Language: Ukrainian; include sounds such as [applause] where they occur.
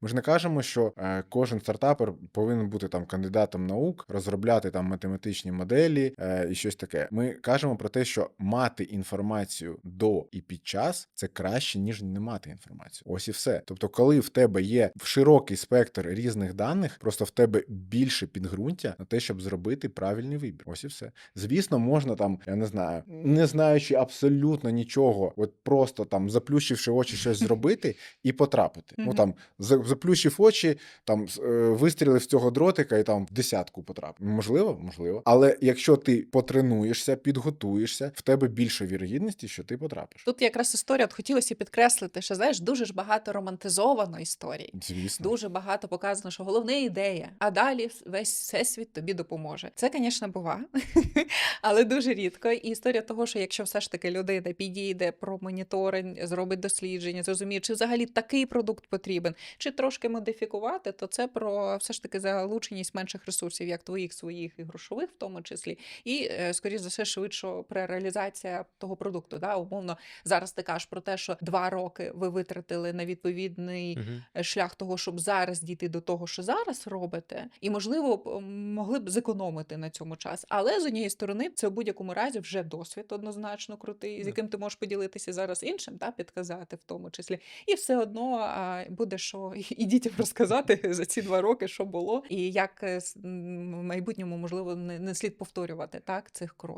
Ми ж не кажемо, що е, кожен стартапер повинен бути там кандидатом наук, розробляти там математичні моделі е, і щось таке. Ми кажемо про те, що мати інформацію до і під час це краще, ніж не мати інформацію. Ось і все. Тобто, коли в тебе є широкий спектр різних даних, просто в тебе більше підґрунтя на те, щоб зробити правильний вибір. Ось і все. Звісно, можна там, я не знаю, не знаючи абсолютно нічого, от просто там заплющивши очі щось зробити і потрапити. Ну там заплющив очі, там е, вистрілив з цього дротика і там в десятку потрапив. Можливо, можливо. Але якщо ти потренуєшся, підготуєшся, в тебе більше вірогідності, що ти потрапиш. Тут якраз історія, от хотілося підкреслити, що знаєш, дуже ж багато романтизовано історій. Звісно. Дуже багато показано, що головне ідея, а далі весь всесвіт тобі допоможе. Це, звісно, бува, [laughs] але дуже рідко. І історія того, що якщо все ж таки людина підійде про моніторинг, зробить дослідження, зрозуміє, чи взагалі такий продукт потрібен, чи трошки модифікувати, то це про все ж таки залученість менших ресурсів, як твоїх, своїх і грошових, в тому числі, і е, скоріш за все, швидше реалізація того продукту. Да? Умовно, зараз ти кажеш про те, що два роки ви витратили на відповідний е, шлях того, щоб зараз дійти до того, що зараз робите, і можливо могли б зекономити на цьому час. Але з однієї сторони, це в будь-якому разі вже досвід однозначно крутий, з яким ти можеш поділитися зараз іншим, та підказати в тому числі. І все одно буде що [laughs] і дітям розказати [laughs] за ці два роки, що було, і як е, в майбутньому можливо не слід повторювати так цих кроків.